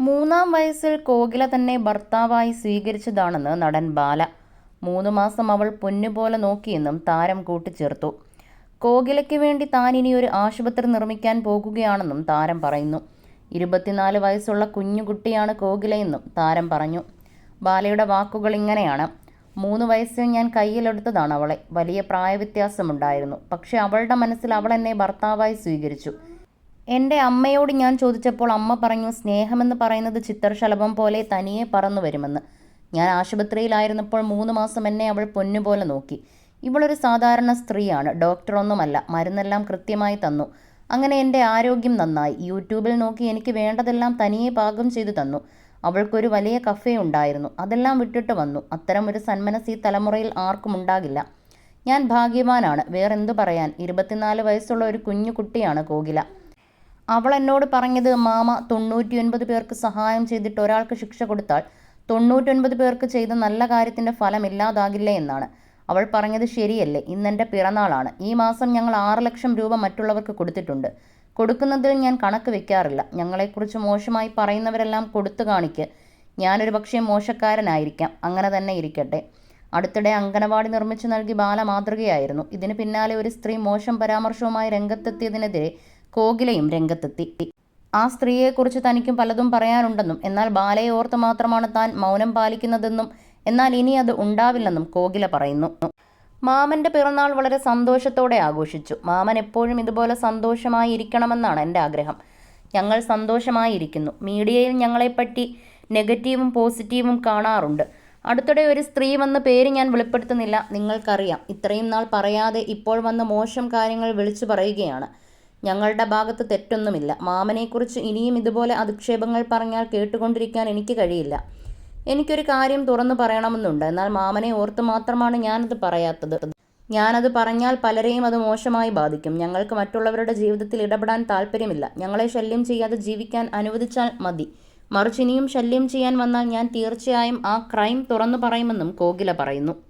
മൂന്നാം വയസ്സിൽ കോകില തന്നെ ഭർത്താവായി സ്വീകരിച്ചതാണെന്ന് നടൻ ബാല. മൂന്ന് മാസം അവൾ പൊന്നുപോലെ നോക്കിയെന്നും താരം കൂട്ടിച്ചേർത്തു. കോകിലയ്ക്ക് വേണ്ടി താൻ ഇനി ഒരു ആശുപത്രി നിർമ്മിക്കാൻ പോകുകയാണെന്നും താരം പറയുന്നു. ഇരുപത്തിനാല് വയസ്സുള്ള കുഞ്ഞുകുട്ടിയാണ് കോകിലയെന്നും താരം പറഞ്ഞു. ബാലയുടെ വാക്കുകൾ ഇങ്ങനെയാണ്. മൂന്ന് വയസ്സിൽ ഞാൻ കയ്യിലെടുത്തതാണ് അവളെ. വലിയ പ്രായവ്യത്യാസമുണ്ടായിരുന്നു. പക്ഷേ അവളുടെ മനസ്സിൽ അവൾ എന്നെ ഭർത്താവായി സ്വീകരിച്ചു. എന്റെ അമ്മയോട് ഞാൻ ചോദിച്ചപ്പോൾ അമ്മ പറഞ്ഞു സ്നേഹമെന്ന് പറയുന്നത് ചിത്രശലഭം പോലെ തനിയെ പറന്നു വരുമെന്ന്. ഞാൻ ആശുപത്രിയിലായിരുന്നപ്പോൾ മൂന്ന് മാസം എന്നെ അവൾ പൊന്നുപോലെ നോക്കി. ഇവളൊരു സാധാരണ സ്ത്രീയാണ് ഡോക്ടറൊന്നുമല്ല മരുന്നെല്ലാം കൃത്യമായി തന്നു. അങ്ങനെ എന്റെ ആരോഗ്യം നന്നായി. യൂട്യൂബിൽ നോക്കി എനിക്ക് വേണ്ടതെല്ലാം തനിയെ പാകം ചെയ്തു തന്നു. അവൾക്കൊരു വലിയ കഫേ ഉണ്ടായിരുന്നു. അതെല്ലാം വിട്ടിട്ട് വന്നു. അത്തരം ഒരു സന്മനസ് ഈ തലമുറയിൽ ആർക്കും ഉണ്ടാകില്ല. ഞാൻ ഭാഗ്യവാനാണ്. വേറെന്തു പറയാൻ? ഇരുപത്തിനാല് വയസ്സുള്ള ഒരു കുഞ്ഞു കുട്ടിയാണ് കോകില. അവൾ എന്നോട് പറഞ്ഞത് മാമ തൊണ്ണൂറ്റിയൊൻപത് പേർക്ക് സഹായം ചെയ്തിട്ട് ഒരാൾക്ക് ശിക്ഷ കൊടുത്താൽ തൊണ്ണൂറ്റൊൻപത് പേർക്ക് ചെയ്ത നല്ല കാര്യത്തിന്റെ ഫലം ഇല്ലാതാകില്ല എന്നാണ്. അവൾ പറഞ്ഞത് ശരിയല്ലേ ഇന്നെന്റെ പിറന്നാളാണ്. ഈ മാസം ഞങ്ങൾ ആറ് ലക്ഷം രൂപ മറ്റുള്ളവർക്ക് കൊടുത്തിട്ടുണ്ട്. കൊടുക്കുന്നതിൽ ഞാൻ കണക്ക് വെക്കാറില്ല. ഞങ്ങളെക്കുറിച്ച് മോശമായി പറയുന്നവരെല്ലാം കൊടുത്തു കാണിക്ക്. ഞാനൊരു പക്ഷേ മോശക്കാരനായിരിക്കാം. അങ്ങനെ തന്നെ ഇരിക്കട്ടെ. അടുത്തിടെ അങ്കനവാടി നിർമ്മിച്ചു നൽകി ബാല മാതൃകയായിരുന്നു ഇതിന് പിന്നാലെ ഒരു സ്ത്രീ മോശം പരാമർശവുമായി രംഗത്തെത്തിയതിനെതിരെ കോകിലയും രംഗത്തെത്തി. ആ സ്ത്രീയെക്കുറിച്ച് തനിക്കും പലതും പറയാനുണ്ടെന്നും എന്നാൽ ബാലയെ ഓർത്ത് മാത്രമാണ് താൻ മൗനം പാലിക്കുന്നതെന്നും എന്നാൽ ഇനി അത് ഉണ്ടാവില്ലെന്നും കോകില പറയുന്നു. മാമന്റെ പിറന്നാൾ വളരെ സന്തോഷത്തോടെ ആഘോഷിച്ചു. മാമൻ എപ്പോഴും ഇതുപോലെ സന്തോഷമായി ഇരിക്കണമെന്നാണ് എന്റെ ആഗ്രഹം. ഞങ്ങൾ സന്തോഷമായിരിക്കുന്നു. മീഡിയയിൽ ഞങ്ങളെപ്പറ്റി നെഗറ്റീവും പോസിറ്റീവും കാണാറുണ്ട്. അടുത്തിടെ ഒരു സ്ത്രീ വന്ന് പേര് ഞാൻ വെളിപ്പെടുത്തുന്നില്ല. നിങ്ങൾക്കറിയാം ഇത്രയും നാൾ പറയാതെ ഇപ്പോൾ വന്ന് മോശം കാര്യങ്ങൾ വിളിച്ചു പറയുകയാണ്. ഞങ്ങളുടെ ഭാഗത്ത് തെറ്റൊന്നുമില്ല. മാമനെക്കുറിച്ച് ഇനിയും ഇതുപോലെ അധിക്ഷേപങ്ങൾ പറഞ്ഞാൽ കേട്ടുകൊണ്ടിരിക്കാൻ എനിക്ക് കഴിയില്ല. എനിക്കൊരു കാര്യം തുറന്നു പറയണമെന്നുണ്ട്. എന്നാൽ മാമനെ ഓർത്ത് മാത്രമാണ് ഞാനത് പറയാത്തത്. ഞാനത് പറഞ്ഞാൽ പലരെയും അത് മോശമായി ബാധിക്കും. ഞങ്ങൾക്ക് മറ്റുള്ളവരുടെ ജീവിതത്തിൽ ഇടപെടാൻ താല്പര്യമില്ല ഞങ്ങളെ ശല്യം ചെയ്യാതെ ജീവിക്കാൻ അനുവദിച്ചാൽ മതി. മറിച്ച് ഇനിയും ശല്യം ചെയ്യാൻ വന്നാൽ ഞാൻ തീർച്ചയായും ആ ക്രൈം തുറന്നു പറയുമെന്നും കോകില പറയുന്നു.